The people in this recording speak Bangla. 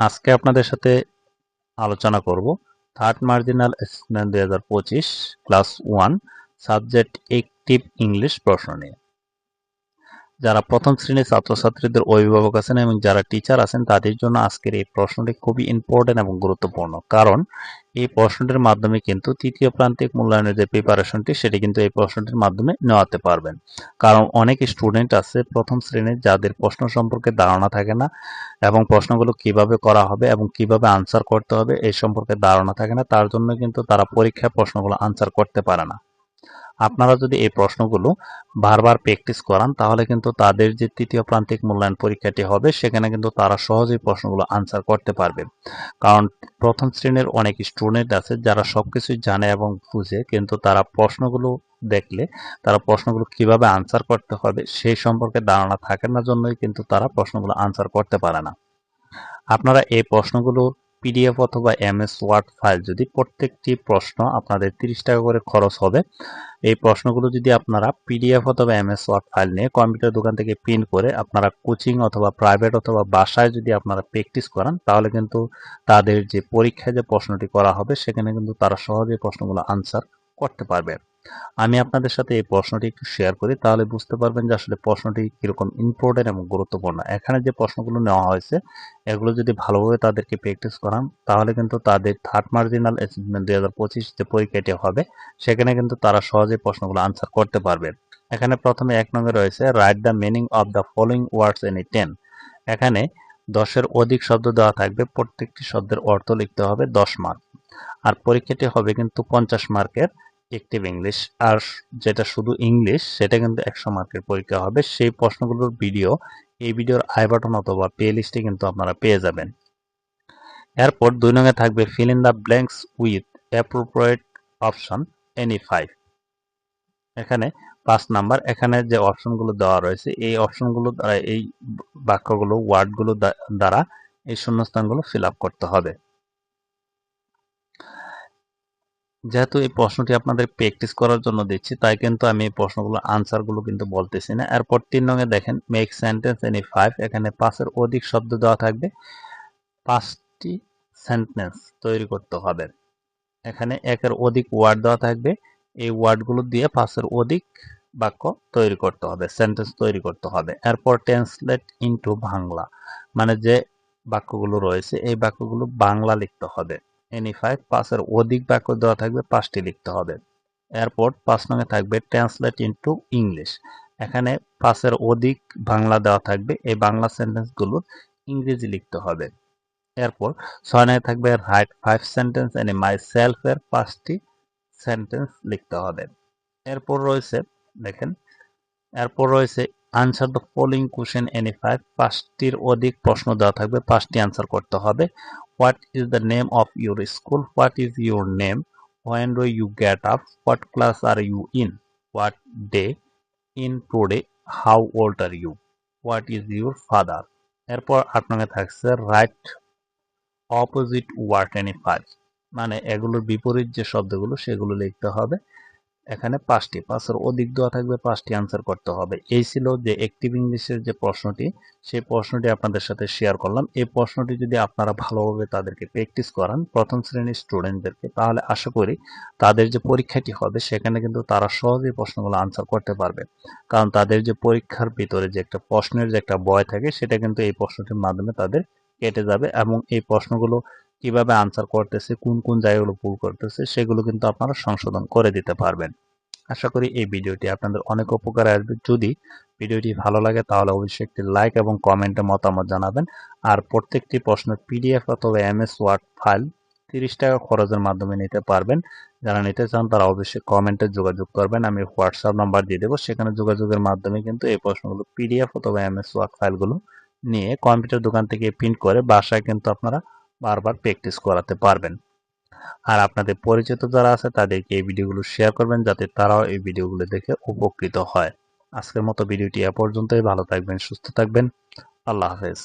আজকে আপনাদের সাথে আলোচনা করব থার্ড মার্জিনাল অ্যাসেসমেন্ট দুই হাজার পঁচিশ class one subject active English প্রশ্ন নিয়ে। যারা প্রথম শ্রেণির ছাত্রছাত্রীদের অভিভাবক আছেন এবং যারা টিচার আছেন, তাদের জন্য আজকের এই প্রশ্নটি খুবই ইম্পর্টেন্ট এবং গুরুত্বপূর্ণ। কারণ এই প্রশ্নটির মাধ্যমে কিন্তু তৃতীয় প্রান্তিক মূল্যায়নের যে প্রিপারেশনটি সেটি কিন্তু এই প্রশ্নটির মাধ্যমে নেওয়াতে পারবেন। কারণ অনেক স্টুডেন্ট আছে প্রথম শ্রেণির যাদের প্রশ্ন সম্পর্কে ধারণা থাকে না এবং প্রশ্নগুলো কীভাবে করা হবে এবং কীভাবে আনসার করতে হবে, এই সম্পর্কে ধারণা থাকে না, তার জন্য কিন্তু তারা পরীক্ষায় প্রশ্নগুলো আনসার করতে পারে না। আপনারা যদি এই প্রশ্নগুলো বারবার প্র্যাকটিস করান, তাহলে কিন্তু তাদের যে তৃতীয় প্রান্তিক মূল্যায়ন পরীক্ষাটি হবে, সেখানে কিন্তু তারা সহজেই প্রশ্নগুলো আনসার করতে পারবে। কারণ প্রথম শ্রেণির অনেক স্টুডেন্ট আছে, যারা সব কিছুই জানে এবং বুঝে, কিন্তু তারা প্রশ্নগুলো দেখলে, তারা প্রশ্নগুলো কীভাবে আনসার করতে হবে, সেই সম্পর্কে ধারণা থাকে না, জন্যই কিন্তু তারা প্রশ্নগুলো আনসার করতে পারে না। আপনারা এই প্রশ্নগুলো পিডিএফ অথবা এমএস ওয়ার্ড ফাইল যদি প্রত্যেকটি প্রশ্ন আপনাদের তিরিশ টাকা করে খরচ হবে, এই প্রশ্নগুলো যদি আপনারা পিডিএফ অথবা এম এস ওয়ার্ড ফাইল নিয়ে কম্পিউটার দোকান থেকে প্রিন্ট করে আপনারা কোচিং অথবা প্রাইভেট অথবা বাসায় যদি আপনারা প্র্যাকটিস করান, তাহলে কিন্তু তাদের যে পরীক্ষায় যে প্রশ্নটি করা হবে, সেখানে কিন্তু তারা সহজেই প্রশ্নগুলো আনসার করতে পারবে। আমি আপনাদের সাথে এই প্রশ্নটি একটু শেয়ার করি, তাহলে বুঝতে পারবেন যে আসলে প্রশ্নটি কীরকম ইম্পর্টেন্ট এবং গুরুত্বপূর্ণ। এখানে যে প্রশ্নগুলো নেওয়া হয়েছে, এগুলো যদি ভালোভাবে তাদেরকে প্র্যাকটিস করান, তাহলে কিন্তু তাদের থার্ড মার্জিনাল অ্যাচিভমেন্ট দুই হাজার পঁচিশ যে পরীক্ষাটি হবে, সেখানে কিন্তু তারা সহজে প্রশ্নগুলো আনসার করতে পারবে। এখানে প্রথমে এক নম্বরে রয়েছে write the meaning of the following words any ten এখানে দশের অধিক শব্দ দেওয়া থাকবে, প্রত্যেকটি শব্দের অর্থ লিখতে হবে দশ মার্ক আর পরীক্ষাটি হবে কিন্তু পঞ্চাশ মার্কের একটিভ ইংলিশ আর যেটা শুধু ইংলিশ সেটা কিন্তু একশো মার্কের পরীক্ষা হবে। সেই প্রশ্নগুলোর ভিডিও এই ভিডিওর আই বাটন অথবা প্লে লিস্টে কিন্তু আপনারা পেয়ে যাবেন। এরপর দুই নঙ্গে থাকবে fill in the blanks with appropriate option any five এখানে পাঁচ নাম্বার, এখানে যে অপশনগুলো দেওয়া রয়েছে, এই অপশনগুলো দ্বারা, এই বাক্যগুলো ওয়ার্ডগুলো দ্বারা, এই শূন্যস্থানগুলো ফিল আপ করতে হবে। যেহেতু এই প্রশ্নটি আপনাদের প্র্যাকটিস করার জন্য দিচ্ছি, তাই কিন্তু আমি এই প্রশ্নগুলো আনসারগুলো কিন্তু বলতেছি না। এরপর তিন রঙে দেখেন মেক সেন্টেন্স এনি ফাইভ এখানে পাঁচের অধিক শব্দ দেওয়া থাকবে। পাঁচটি সেন্টেন্স তৈরি করতে হবে। এখানে একের অধিক ওয়ার্ড দেওয়া থাকবে। এই ওয়ার্ডগুলো দিয়ে পাঁচের অধিক বাক্য তৈরি করতে হবে সেন্টেন্স তৈরি করতে হবে। এরপর ট্রান্সলেট ইনটু বাংলা মানে যে বাক্যগুলো রয়েছে, এই বাক্যগুলো বাংলা লিখতে হবে। এনি ফাইভ পাঁচের অধিক বাক্য দেওয়া থাকবে পাঁচটি লিখতে হবে। এরপর পাঁচ নঙে থাকবে ট্রান্সলেট ইনটু ইংলিশ এখানে পাঁচের অধিক বাংলা দেওয়া থাকবে, এই বাংলা সেন্টেন্সগুলো ইংরেজি লিখতে হবে। এরপর ছয় নয় থাকবে রাইট ফাইভ সেন্টেন্স এনে মাই সেলফের পাঁচটি সেন্টেন্স লিখতে হবে। এরপর রয়েছে, দেখেন, এরপর রয়েছে answer the following question any five পাঁচটির অধিক প্রশ্ন দেওয়া থাকবে, পাঁচটি আনসার করতে হবে। What is the name of your school what is your name when do you get up what class are you in what day in today how old are you what is your father এরপর নঙ্গে থাকছে write opposite word any five মানে এগুলোর বিপরীত যে শব্দগুলো সেগুলো লিখতে হবে এখানে পাঁচটি, পাঁচের অধিক দেওয়া থাকবে, পাঁচটি আনসার করতে হবে। এই ছিল যে অ্যাক্টিভ ইংলিশের যে প্রশ্নটি, সেই প্রশ্নটি আপনাদের সাথে শেয়ার করলাম। এই প্রশ্নটি যদি আপনারা ভালোভাবে তাদেরকে প্র্যাকটিস করান, প্রথম শ্রেণির স্টুডেন্টদেরকে তাহলে আশা করি তাদের যে পরীক্ষাটি হবে, সেখানে কিন্তু তারা সহজেই প্রশ্নগুলো আনসার করতে পারবে। কারণ তাদের যে পরীক্ষার ভিতরে যে একটা প্রশ্নের যে একটা বয় থাকে, সেটা কিন্তু এই প্রশ্নটির মাধ্যমে তাদের কেটে যাবে এবং এই প্রশ্নগুলো কীভাবে আনসার করতেছে, কোন কোন জায়গাগুলো ভুল করতেছে, সেগুলো কিন্তু আপনারা সংশোধন করে দিতে পারবেন। আশা করি এই ভিডিওটি আপনাদের অনেক উপকারে আসবে। যদি ভিডিওটি ভালো লাগে তাহলে অবশ্যই একটি লাইক এবং কমেন্টে মতামত জানাবেন। আর প্রত্যেকটি প্রশ্ন পিডিএফ অথবা এমএস ওয়ার্ড ফাইল তিরিশ টাকা খরচের মাধ্যমে নিতে পারবেন। যারা নিতে চান তারা অবশ্যই কমেন্টে যোগাযোগ করবেন। আমি হোয়াটসঅ্যাপ নাম্বার দিয়ে দেবো। সেখানে যোগাযোগের মাধ্যমে কিন্তু এই প্রশ্নগুলো পিডিএফ অথবা এমএস ওয়ার্ড ফাইলগুলো নিয়ে কম্পিউটার দোকান থেকে প্রিন্ট করে বাসায় কিন্তু আপনারা বারবার প্র্যাকটিস করাতে পারবেন। আর আপনাদের পরিচিত যারা আছে, তাদেরকে এই ভিডিওগুলো শেয়ার করবেন যাতে তারাও এই ভিডিওগুলো দেখে উপকৃত হয়। আজকের মতো ভিডিওটি এ পর্যন্তই। ভালো থাকবেন, সুস্থ থাকবেন। আল্লাহ হাফেজ।